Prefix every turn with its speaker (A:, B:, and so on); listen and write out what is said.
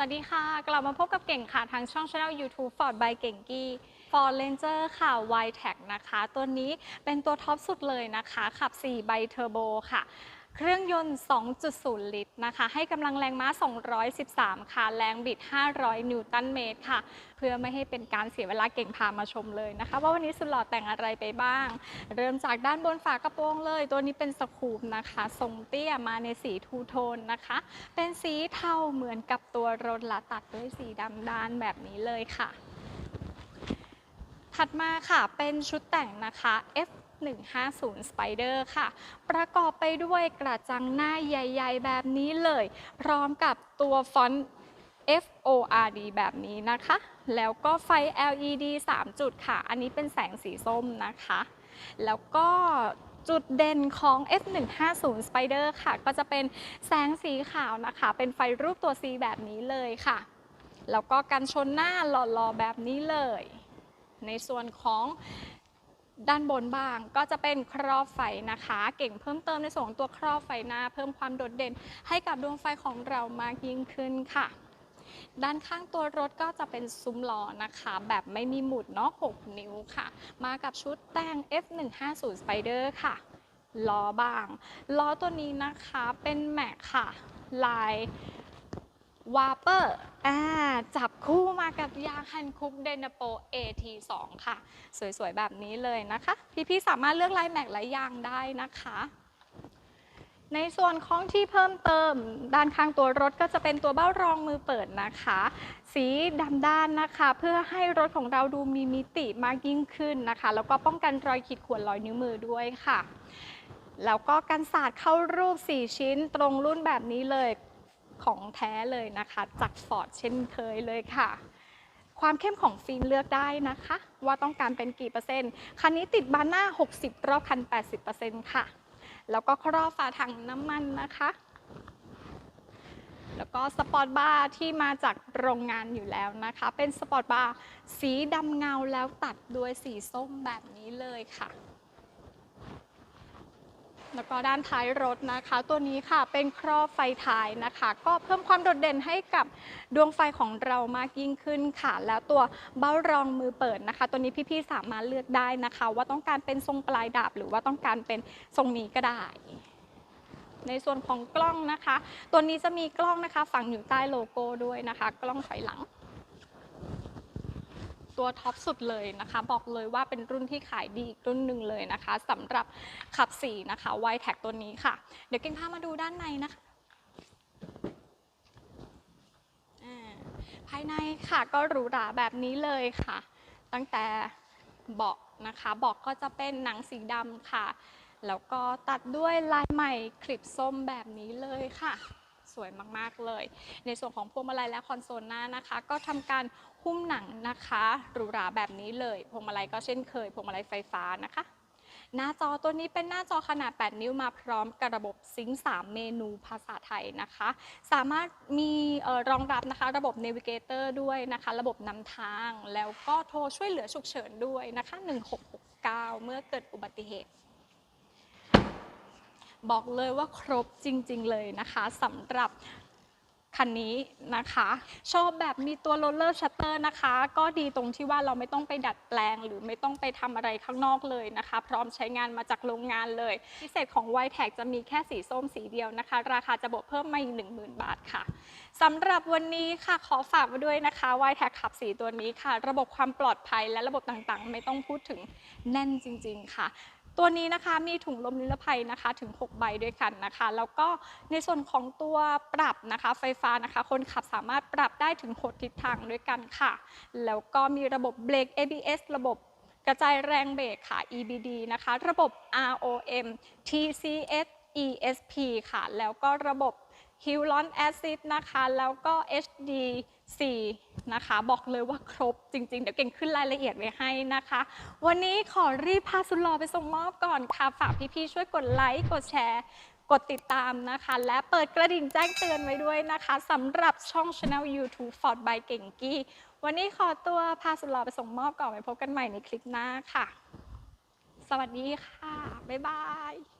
A: วัสดีค่ะ กลับมาพบกับเก่งค่ะ ทางช่องช anel YouTube Ford by เก่งกี้ Ford Ranger ค่ะ y t e c นะคะ ตัวนี้เป็นตัวท็อปสุดเลยนะคะ ขับ 4 ใบเทอร์โบค่ะ เครื่องยนต์ 2.0 ลิตรนะคะ ให้กำลังแรงม้า 213 ค่ะ แรงบิด 500 นิวตันเมตรค่ะ เพื่อไม่ให้เป็นการเสียเวลาเก่งพามาชมเลยนะคะ ว่าวันนี้สุดหล่อแต่งอะไรไปบ้าง เริ่มจากด้านบนฝากระโปรงเลย ตัวนี้เป็นสกูปนะคะ ทรงเตี้ยมาในสีทูโทนนะคะ เป็นสีเทาเหมือนกับตัวรถละตัดด้วยสีดำด้านแบบนี้เลยค่ะถัดมาค่ะเป็นชุดแต่งนะคะ F 150 Spider ค่ะ ประกอบไปด้วยกระจังหน้าใหญ่ ๆ แบบนี้เลย พร้อมกับตัวฟอนต์ F O R D แบบนี้นะคะ แล้วก็ไฟ LED 3 จุดค่ะ อันนี้เป็นแสงสีส้มนะคะ แล้วก็จุดเด่นของ F 150 Spider ค่ะ ก็จะเป็นแสงสีขาวนะคะ เป็นไฟรูปตัว C แบบนี้เลยค่ะ แล้วก็กันชนหน้าหล่อๆแบบนี้เลย ในส่วนของ ด้านบนบ้างก็จะเป็นครอบไฟนะคะ เก่งเพิ่มเติมในส่วนของตัวครอบไฟหน้า เพิ่มความโดดเด่นให้กับดวงไฟของเรามากยิ่งขึ้นค่ะ ด้านข้างตัวรถก็จะเป็นซุ้มล้อนะคะ แบบไม่มีหมุดเนาะ6นิ้วค่ะ มากับชุดแต่ง F150 Spider ค่ะล้อบางล้อตัวนี้นะคะเป็นแม็กค่ะ ลาย วาเปอร์จับคู่มากับยางฮันคุกเดนโป AT2 ค่ะ สวยๆ แบบนี้เลยนะคะ พี่ๆ สามารถเลือกลายแม็กและยางได้นะคะ ในส่วนของที่เพิ่มเติม ด้านข้างตัวรถก็จะเป็นตัวเบ้ารองมือเปิดนะคะ สีดำด้านนะคะ เพื่อให้รถของเราดูมีมิติมากยิ่งขึ้นนะคะ แล้วก็ป้องกันรอยขีดข่วนรอยนิ้วมือด้วยค่ะแล้วก็กันศาสตร์เข้ารูป 4 ชิ้นตรงรุ่นแบบนี้เลย ของแท้เลยนะคะ จากฟอร์ดเช่นเคยเลยค่ะ ความเข้มของฟิล์มเลือกได้นะคะ ว่าต้องการเป็นกี่เปอร์เซ็นต์ คันนี้ติดบานหน้า 60 รอบคัน 80%ค่ะ แล้วก็ครอบฝาถังน้ำมันนะคะแล้วก็สปอร์ตบาร์ที่มาจากโรงงานอยู่แล้วนะคะ เป็นสปอร์ตบาร์สีดำเงาแล้วตัดด้วยสีส้มแบบนี้เลยค่ะ แล้วก็ด้านท้ายรถนะคะ ตัวนี้ค่ะเป็นครอบไฟท้ายนะคะ ก็เพิ่มความโดดเด่นให้กับดวงไฟของเรามากยิ่งขึ้นค่ะ แล้วตัวเบ้ารองมือเปิดนะคะ ตัวนี้พี่ๆสามารถเลือกได้นะคะ ว่าต้องการเป็นทรงปลายดาบ หรือว่าต้องการเป็นทรงนี้ก็ได้ในส่วนของกล้องนะคะ ตัวนี้จะมีกล้องนะคะ ฝังอยู่ใต้โลโก้ด้วยนะคะ กล้องถอยหลัง ตัวท็อปสุดเลยนะคะ บอกเลยว่าเป็นรุ่นที่ขายดีอีกรุ่นหนึ่งเลยนะคะสำหรับขับ4นะคะไวแท็กตัวนี้ค่ะ เดี๋ยวเก่งพามาดูด้านในนะคะภายในค่ะก็หรูหราแบบนี้เลยค่ะ ตั้งแต่เบาะนะคะเบาะก็จะเป็นหนังสีดำค่ะ แล้วก็ตัดด้วยลายใหม่คลิปส้มแบบนี้เลยค่ะ สวยมากๆเลย ในส่วนของพวงมาลัยและคอนโซลหน้านะคะ ก็ทำการหุ้มหนังนะคะหรูหราแบบนี้เลย พวงมาลัยก็เช่นเคยพวงมาลัยไฟฟ้านะคะหน้าจอตัวนี้เป็นหน้าจอขนาด 8 นิ้วมาพร้อมกับระบบซิงค์3เมนูภาษาไทยนะคะ สามารถมีออรองรับนะคะ ระบบ Navigator ด้วยนะคะ ระบบนำทางแล้วก็โทรช่วยเหลือฉุกเฉินด้วยนะคะ 1669 เมื่อเกิดอุบัติเหตุ บอกเลยว่าครบจริง ๆ เลยนะคะสำหรับคันนี้นะคะ ชอบแบบมีตัวโรลเลอร์ชัตเตอร์นะคะ ก็ดีตรงที่ว่าเราไม่ต้องไปดัดแปลง หรือไม่ต้องไปทำอะไรข้างนอกเลยนะคะ พร้อมใช้งานมาจากโรงงานเลย พิเศษของ y t e c จะมีแค่สีส้มสีเดียวนะคะ ราคาจะบวกเพิ่มมาอีก10,000 บาทค่ะสำหรับวันนี้ค่ะขอฝากไว้ด้วยนะคะ y t e c ขับสีตัวนี้ค่ะ ระบบความปลอดภัยและระบบต่างๆ ไม่ต้องพูดถึงแน่นจริง ๆ ค่ะ ตัวนี้นะคะมีถุงลมนิรภัยนะคะถึง 6 ใบด้วยกันนะคะ แล้วก็ในส่วนของตัวปรับนะคะ ไฟฟ้านะคะ คนขับสามารถปรับได้ถึง 6 ทิศทางด้วยกันค่ะ แล้วก็มีระบบเบรก ABS ระบบกระจายแรงเบรกค่ะ EBD นะคะ ระบบ ROM TCS ESP ค่ะ แล้วก็ระบบ h i l o n Acid นะคะ แล้วก็ HD4 นะคะ บอกเลยว่าครบจริง ๆ เดี๋ยวเก่งขึ้นรายละเอียดไว้ให้นะคะ วันนี้ขอรีบพาสุดหลอไปส่งมอบก่อนค่ะ ฝากพี่ ๆ ช่วยกดไลค์ กดแชร์ กดติดตามนะคะ และเปิดกระดิ่งแจ้งเตือนไว้ด้วยนะคะสำหรับช่อง Channel YouTube Ford by เก่งกี้ วันนี้ขอตัวพาสุดหลอไปส่งมอบก่อนไว้พบกันใหม่ในคลิปหน้าค่ะ สวัสดีค่ะ บ๊ายบาย